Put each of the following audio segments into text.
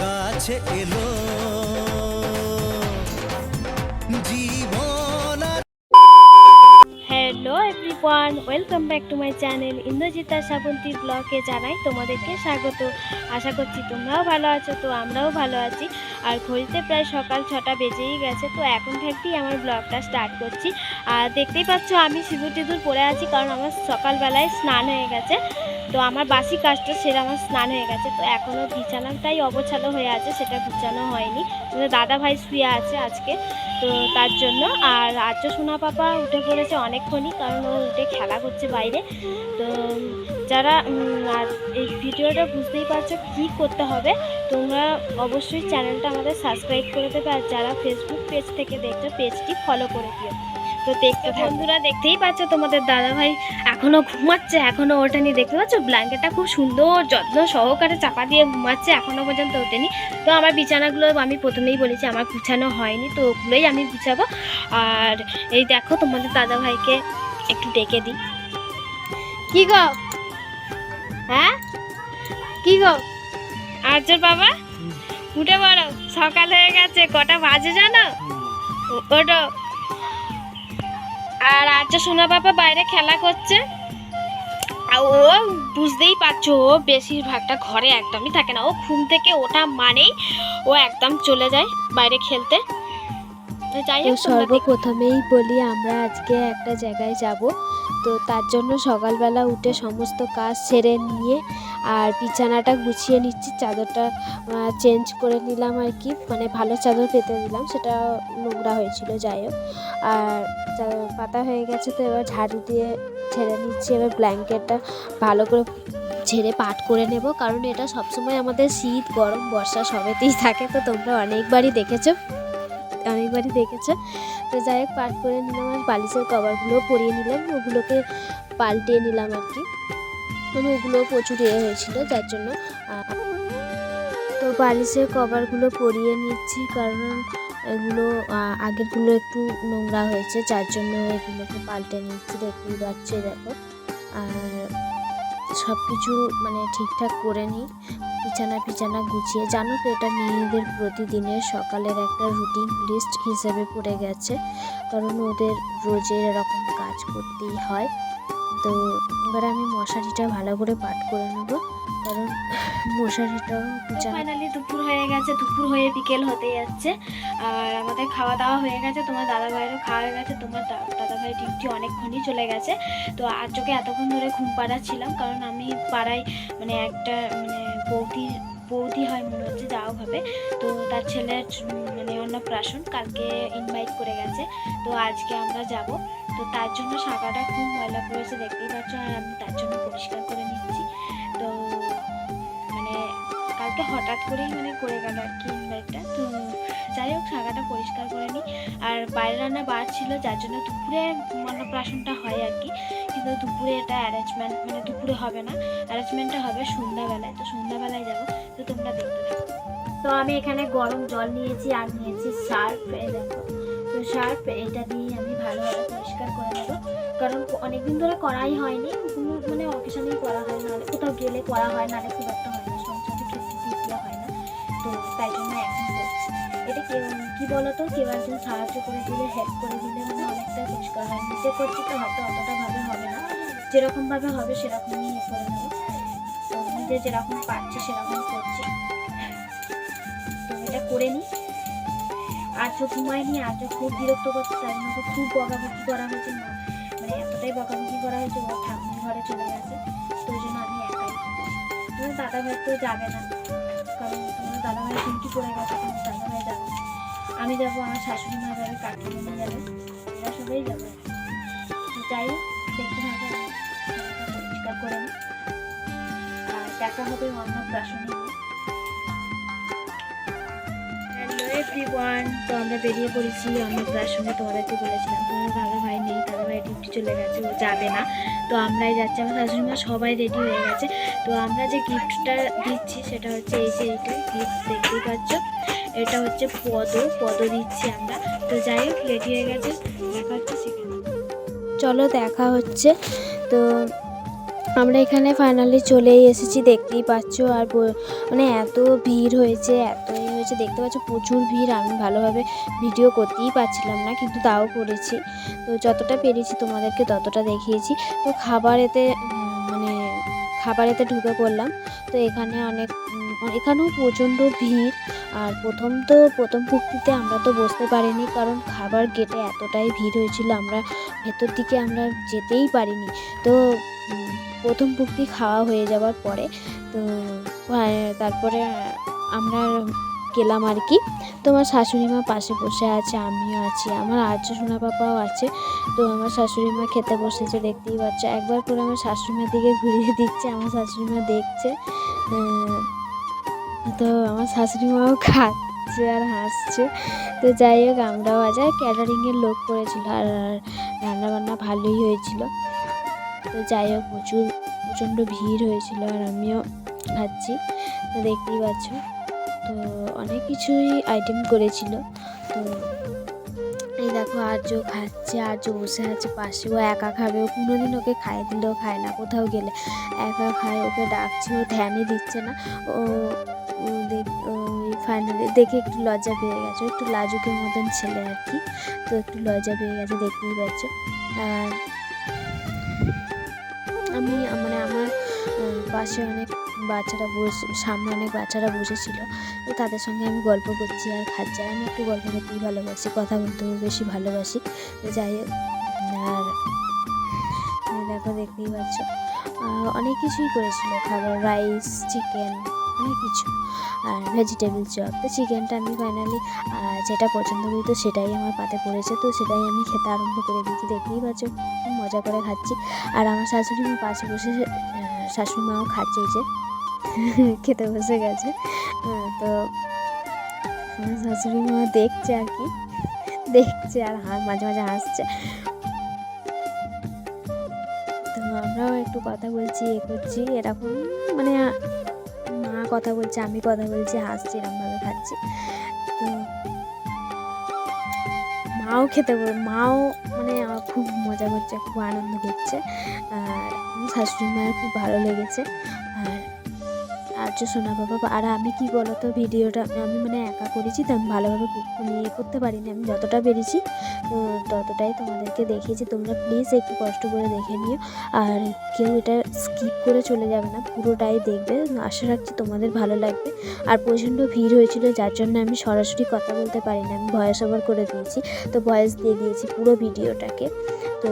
কাছে এলো। Hello welcome back to my channel Indrajita Shrabanti ব্লগে জানাই তোমাদেরকে স্বাগত। আশা করছি তোমরাও ভালো আছো, তো আমরাও ভালো আছি। আর ঘড়িতে প্রায় সকাল ছটা বেজেই গেছে, তো এখন থেকেই আমার ব্লগটা স্টার্ট করছি। আর দেখতেই পাচ্ছ আমি সিঁদুর টিঁদুর পরে আছি, কারণ আমার সকালবেলায় স্নান হয়ে গেছে। তো আমার বাসি কাজটা সেরে আমার স্নান হয়ে গেছে, তো এখনও বিছানাটাই অবছালো হয়ে আছে, সেটা গুছানো হয়নি। দাদা ভাই শুয়ে আছে আজকে, তো তার জন্য। আর আর্য সোনা পাপা উঠে পড়েছে অনেকক্ষণই, কারণ ও উঠে খেলা করছে বাইরে। তো যারা আর এই ভিডিওটা বুঝতেই পারছ কী করতে হবে, তোমরা অবশ্যই চ্যানেলটা আমাদের সাবস্ক্রাইব করে দেবে। আর যারা ফেসবুক পেজ থেকে দেখছ পেজটি ফলো করে দিও। তো দেখতে। বন্ধুরা দেখতেই পাচ্ছ তোমাদের দাদাভাই এখনও ঘুমাচ্ছে এখনও ওঠেনি। দেখতে পাচ্ছ ব্ল্যাঙ্কেটটা খুব সুন্দর যত্ন সহকারে চাপা দিয়ে ঘুমাচ্ছে এখনও পর্যন্ত ওঠেনি। তো আমার বিছানাগুলো আমি প্রথমেই বলেছি আমার গুছানো হয়নি তো ওগুলোই আমি গুছাবো। আর এই দেখো তোমাদের দাদা ভাইকে একটু ডেকে দিই। কি গো? হ্যাঁ? কি গো? আর্যর বাবা? উঠে পড়ো সকাল হয়ে গেছে কটা বাজে জানো? ও- ওঠো। আর আর্য সোনা বাবা বাইরে খেলা করছে। ও বুঝতেই পারছ ও বেশিরভাগটা ঘরে একদমই থাকে না। ও ঘুম থেকে ওটা মানেই ও একদম চলে যায় বাইরে খেলতে। সর্বপ্রথমেই বলি আমরা আজকে একটা জায়গায় যাব। তো তার জন্য সকালবেলা উঠে সমস্ত কাজ সেরে নিয়ে আর বিছানাটা গুছিয়ে নিচ্ছি, চাদরটা চেঞ্জ করে নিলাম আর কি। মানে ভালো চাদর পেতে দিলাম, সেটা নোংরা হয়েছিল, যাই হোক। আর পাতা হয়ে গেছে তো, এবার ঝাড়ু দিয়ে ছেড়ে নিচ্ছি। এবার ব্ল্যাঙ্কেটটা ভালো করে ঝেড়ে পাট করে নেব, কারণ এটা সবসময় আমাদের শীত, গরম, বর্ষা সবেতেই থাকে। তো তোমরা অনেকবারই দেখেছ অনেকবারই দেখেছ। তো যাই হোক, পাট করে নিলাম আর বালিশের কভারগুলো পরিয়ে নিলাম। ওগুলোকে পাল্টিয়ে নিলাম আর কি। ওগুলো প্রচুর ইয়ে হয়েছিল, যার জন্য তো বালিশের কভারগুলো পরিয়ে নিচ্ছি, কারণ এগুলো আগেরগুলো একটু নোংরা হয়েছে, যার জন্য এগুলোকে পাল্টে নিচ্ছি, দেখতেই পাচ্ছি দেখো। আর সব কিছু মানে ঠিকঠাক করে নিই, বিছানা পিছানা গুছিয়ে। জানো তো এটা মেয়েদের প্রতিদিনের সকালের একটা রুটিন লিস্ট হিসেবে পড়ে গেছে, কারণ ওদের রোজের এরকম কাজ করতেই হয়। তো এবার আমি মশারিটা ভালো করে পাট করে নেব। কারণ মশারিটাও ফাইনালি দুপুর হয়ে গেছে, দুপুর হয়ে বিকেল হতে যাচ্ছে। আর আমাদের খাওয়া দাওয়া হয়ে গেছে, তোমার দাদা ভাইয়েরও খাওয়া হয়ে গেছে, তোমার দাদা ভাই ডিউটি অনেকক্ষণই চলে গেছে। তো আর আজকে এতক্ষণ ধরে ঘুম পাড়াচ্ছিলাম, কারণ আমি পাড়ায় মানে একটা মানে বৌদি বৌদি হয় মনে হচ্ছে, যাও হবে তো তার ছেলের মানে অন্নপ্রাশন কালকে ইনভাইট করে গেছে। তো আজকে আমরা যাব। তো তার জন্য শাখাটা খুব ময়লা পড়েছে দেখতেই পাচ্ছ, আর আমি তার জন্য পরিষ্কার করে নিচ্ছি। হঠাৎ করেই মানে করে গেল আর কি ইনভাইটটা। তো যাই হোক সাগাটা পরিষ্কার করে নিই। আর বাইরে রান্না বার ছিল, যার জন্য দুপুরে অন্নপ্রাশনটা হয় আর কি। কিন্তু দুপুরে এটা অ্যারেঞ্জমেন্ট মানে দুপুরে হবে না। অ্যারেঞ্জমেন্টটা হবে সন্ধ্যাবেলায়। তো সন্ধ্যাবেলায় যাব। তো তোমরা দেখতে থাকো। তো আমি এখানে গরম জল নিয়েছি আর নিয়েছি সার্ফ দেখো। তো সার্ফ এটা দিয়ে আমি ভালোভাবে পরিষ্কার করে নেব। কারণ অনেকদিন ধরে করাই হয়নি। মানে অকেশনেই করা হয় নাহলে কোথাও গেলে করা হয়, নাহলে খুব একটা এটা কি বলতো? কেউ একজন সাহায্য করে দিলে হেল্প করে দিলে মানে অনেকটা পরিষ্কার হয়। নিজে করছি তো হয়তো অতটা ভাবে হবে না। যেরকম ভাবে হবে সেরকমই ইয়ে করে নেব। তো নিজে যেরকম পারছি সেরকম করছি। তো এটা করে নিই। আজও ঘুমায়নি আজও খুব বিরক্ত করছে, তার জন্য খুব বকাবকি করা হয়েছে। না মানে এতটাই বকাবকি করা হয়েছে ও ঠাকুর ঘরে চলে গেছে। তো ওই জন্য আমি একাই। দাদা ভাই তো যাবে না। কারণ দাদা ভাই ডিউটি করে গেছে। যাবে। আমি যাব আমার শাশুড়ি মা যাবে কাকিমা যাবে এরা সবাই যাবে। যাই হোক, দেখতে থাকো। আমি ঘরটা পরিষ্কার করে আর দেখা হবে হ্যালো এভরিওয়ান তো আমরা বেরিয়ে পড়েছি অন্নপ্রাশনে, তোমাদেরকে বলেছিলাম। তোমার দাদা ভাই নেই, দাদা ভাই ডিউটি চলে গেছে, ও যাবে না। তো আমরাই যাচ্ছি, আমার শাশুড়ি মা সবাই রেডি হয়ে গেছে। তো আমরা যে গিফটটা দিচ্ছি, সেটা হচ্ছে এই যে এইটা গিফট দেখতেই পাচ্ছ। এটা হচ্ছে পদ পদ দিচ্ছি আমরা। তো যাই হোক রেডি হয়ে গেছে। দেখা হচ্ছে সেখানে। চলো দেখা হচ্ছে। তো আমরা এখানে ফাইনালি চলেই এসেছি। দেখতেই পাচ্ছ আর মানে এত ভিড় হয়েছে এত ইয়ে হয়েছে। দেখতে পাচ্ছ প্রচুর ভিড়। আমি ভালোভাবে ভিডিও করতেই পারছিলাম না কিন্তু তাও করেছি। তো যতটা পেরেছি তোমাদেরকে ততটা দেখিয়েছি। তো খাবারেতে উম, মানে খাবারেতে ঢুকে পড়লাম। তো এখানে অনেক এখানেও প্রচণ্ড ভিড়। আর প্রথম তো, প্রথম পুক্তিতে আমরা তো বসতে পারিনি, কারণ খাবার গেটে এতটাই ভিড় হয়েছিল, আমরা ভেতর দিকে আমরা যেতেই পারিনি। তো প্রথম পুক্তি খাওয়া হয়ে যাওয়ার পরে, তো তারপরে আমরা গেলাম আর কি। তো আমার শাশুড়ি মা পাশে বসে আছে, আমিও আছি, আমার আর্য সোনা পাপাও আছে। তো, আমার শাশুড়ি মা খেতে বসেছে, দেখতেই পাচ্ছ। একবার করে আমার শাশুড়ি মার দিকে ঘুরিয়ে দিচ্ছে, আমার শাশুড়ি মা দেখছে তো আমার শাশুড়ি মাও খাচ্ছে আর হাসছে। তো যাই হোক, আমরাও আজ ক্যাটারিংয়ের লোক করেছিল আর রান্নাবান্না ভালোই হয়েছিল। তো যাই হোক, প্রচুর, প্রচণ্ড ভিড় হয়েছিল আর আমিও খাচ্ছি। তো দেখতেই পাচ্ছ, তো অনেক কিছুই আইটেম করেছিল। তো এই দেখো আর আর্য খাচ্ছে আর আর্য বসে আছে পাশে। ও একা খাবে, ও কোনোদিন ওকে খাইয়ে দিলেও খায় না, কোথাও গেলে। একা খায়, ওকে ডাকছে, ও ধ্যানই দিচ্ছে না। ও ফাইনালি দেখে একটু লজ্জা পেয়ে গেছে। একটু লাজুকের মতন ছেলে আর কি। তো একটু লজ্জা পেয়ে গেছে, দেখতেই পাচ্ছ। আর আমি মানে আমার পাশে অনেক বাচ্চারা বসে সামনে অনেক বাচ্চারা বসেছিল। তো তাদের সঙ্গে আমি গল্প করছি আর খাচ্ছি। আমি একটু গল্প করতেই ভালোবাসি, কথা বলতেও বেশি ভালোবাসি। যাই হোক, আর দেখো, দেখতেই পাচ্ছ। অনেক কিছুই করেছিল। খাবার রাইস চিকেন অনেক কিছু। আর ভেজিটেবল চপ তো চিকেনটা আমি ফাইনালি যেটা পছন্দ করি তো সেটাই আমার পাতে পড়েছে। তো সেটাই আমি খেতে আরম্ভ করে দিয়েছি। দেখতেই পাচ্ছ মজা করে খাচ্ছি। আর আমার শাশুড়ি মা পাশে বসে শাশুড়ি মাও খাচ্ছে যে, খেতে বসে গেছে। তো আমার শাশুড়ি মা দেখছে আর কি, দেখছে আর মাঝে মাঝে হাসছে। তো আমরাও একটু কথা বলছি, এ করছি, এরকম মানে কথা বলছে, আমি কথা বলছি, হাসছি এরকমভাবে খাচ্ছি। তো মাও খেতে মাও মানে আমার খুব মজা করছে, খুব আনন্দ করছে। আর শাশুড়ি মায়ের খুব ভালো লেগেছে। আর আর্য সোনা বাবা আর আমি কি বলতো, ভিডিওটা আমি মানে একা করেছি, তো আমি ভালোভাবে মানে ইয়ে করতে পারিনি, আমি যতটা পেরেছি ততটাই তোমাদেরকে দেখিয়েছি, তোমরা প্লিজ একটু কষ্ট করে দেখে নিও, আর কেউ এটা স্কিপ করে চলে যাবে না, পুরোটাই দেখবে, আশা রাখছি তোমাদের ভালো লাগবে, আর প্রচণ্ড ভিড় হয়েছিল, যার জন্য আমি সরাসরি কথা বলতে পারি না আমি ভয়েস ওভার করে দিয়েছি, তো ভয়েস দিয়ে দিয়েছি পুরো ভিডিওটাকে, তো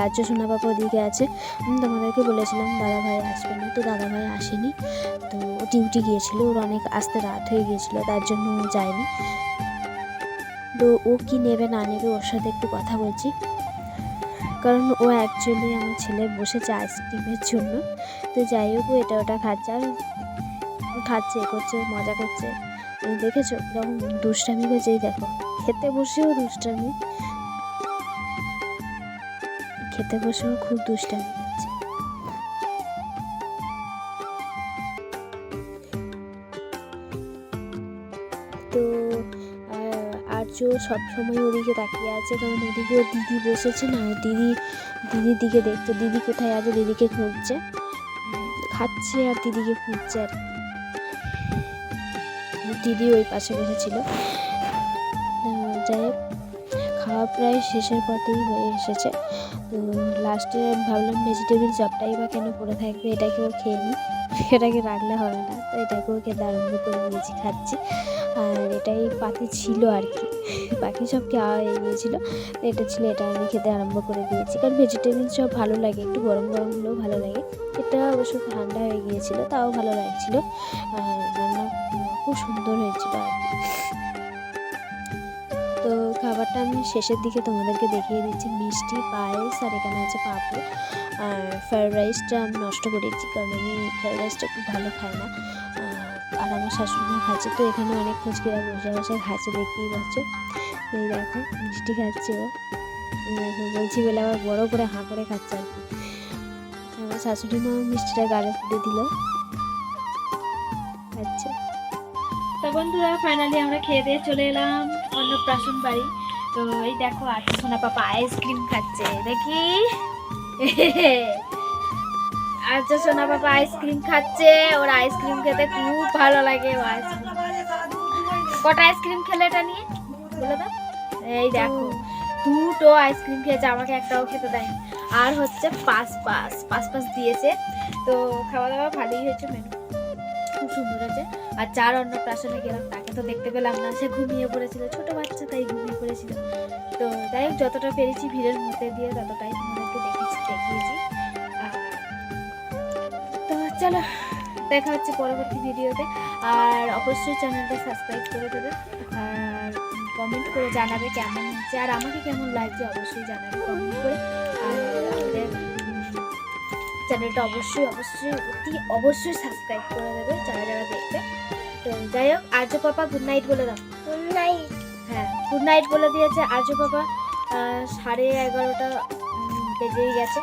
রাজ্য সোনা বাবা ওদিকে আছে। তোমাদেরকে বলেছিলাম দাদা ভাই আসবে না, তো দাদা ভাই আসেনি। তো ও ডিউটি গিয়েছিল, ওর অনেক আসতে রাত হয়ে গিয়েছিল, তার জন্য ও যায়নি। তো ও কি নেবে না নেবে ওর সাথে একটু কথা বলছি। কারণ ও অ্যাকচুয়ালি আমার ছেলে বসেছে আইসক্রিমের জন্য। তো যাই হোক এটা ওটা খাচ্ছে, আর খাচ্ছে, এ করছে, মজা করছে। দেখেছ? এরকম দুষ্টামি এই দেখো। খেতে বসেও দুষ্টামি। খেতে বসেও খুব দুষ্টামি তো আর্য সবসময় ওদিকে তাকিয়ে আছে, কারণ ওদিকে দিদি বসেছে না দিদি, দিদির দিকে দেখছে, দিদি কোথায় আছে, দিদিকে খুঁজছে। খাচ্ছে আর দিদিকে খুঁজছে আর দিদি ওই পাশে বসেছিল। যাই হোক। প্রায় শেষের পথেই হয়ে এসেছে। তো লাস্টে ভাবলাম ভেজিটেবিল চপটাই বা কেন পড়ে থাকবে, এটাকেও খেয়ে নিই। এটাকে রাখলে হবে না, তো এটাকেও খেতে আরম্ভ করে দিয়েছি খাচ্ছি। আর এটাই পাতি ছিল আর কি। বাকি সব খাওয়া হয়ে গিয়েছিল এটা ছিল, এটা আমি খেতে আরম্ভ করে দিয়েছি। কারণ ভেজিটেবিল চপ ভালো লাগে, একটু গরম গরম হলেও ভালো লাগে। এটা অবশ্য ঠান্ডা হয়ে গিয়েছিল, তাও ভালো লাগছিল। রান্না খুব সুন্দর হয়েছিল আর কি। খাবারটা আমি শেষের দিকে তোমাদেরকে দেখিয়ে দিচ্ছি। মিষ্টি, পায়েস, আর এখানে আছে পাপড়। আর ফ্রায়েড রাইসটা আমি নষ্ট করেছি, কারণ আমি ফ্রায়েড রাইসটা খুব ভালো খাই না। আর আমার শাশুড়ি খাচ্ছে তো এখানে অনেক ফুচকিরা বসে বসে খাচ্ছে দেখতেই পাচ্ছ। এই দেখো, মিষ্টি খাচ্ছে ও। বলছি বলে আবার বড় করে হাঁ করে খাচ্ছে আর কি। আমার শাশুড়ি মা মিষ্টিটা গালে ফুটে দিল। খাচ্ছে। তো বন্ধুরা ফাইনালি আমরা খেয়ে দিয়ে চলে এলাম অন্নপ্রাশন বাড়ি। তো এই দেখো আর সোনা পাপা আইসক্রিম খাচ্ছে, দেখি। আচ্ছা সোনা বাবা আইসক্রিম খাচ্ছে, ওর আইসক্রিম খেতে খুব ভালো লাগে, ও আইসক্রিম কটা আইসক্রিম খেলে এটা নিয়ে? বলে দাও। এই দেখো, দুটো আইসক্রিম খেয়েছে, আমাকে একটাও খেতে দেয় আর হচ্ছে পাঁচ পাঁচ পাঁচ পাঁচ দিয়েছে। তো খাওয়া দাওয়া ভালোই হয়েছে মেনু খুব সুন্দর আছে আর চার অন্নপ্রাশনে গেলাম, তাকে তো দেখতে পেলাম না। সে ঘুমিয়ে পড়েছিল, ছোট বাচ্চা, তাই ঘুমিয়ে পড়েছিল। তো হোক, যতটা পেরেছি ভিড়ের মধ্যে দিয়ে ততটাই তোমাদেরকে দেখেছি, দেখিয়েছি। তো চলো, দেখা হচ্ছে পরবর্তী ভিডিওতে। আর অবশ্যই চ্যানেলটা সাবস্ক্রাইব করে দেবে। আর কমেন্ট করে জানাবে কেমন হচ্ছে, আর আমাকে কেমন লাগছে অবশ্যই জানাবে কমেন্ট করে। চ্যানেলটা অবশ্যই অবশ্যই অতি অবশ্যই সাবস্ক্রাইব করে দেবে যারা যারা দেখবে। তো যাই হোক আর্য পাপা গুড নাইট বলে দাও। গুড নাইট হ্যাঁ গুড নাইট বলে দিয়েছে আর্য বাবা। আহ, সাড়ে এগারোটা বেজেই গেছে।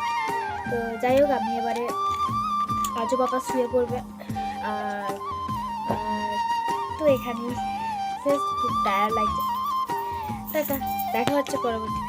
তো যাই হোক আমি এবারে আর্য বাবা শুয়ে পড়বে। আর তো এখানেই শেষ। খুব টায়ার লাগছে। টাটা দেখা হচ্ছে পরবর্তী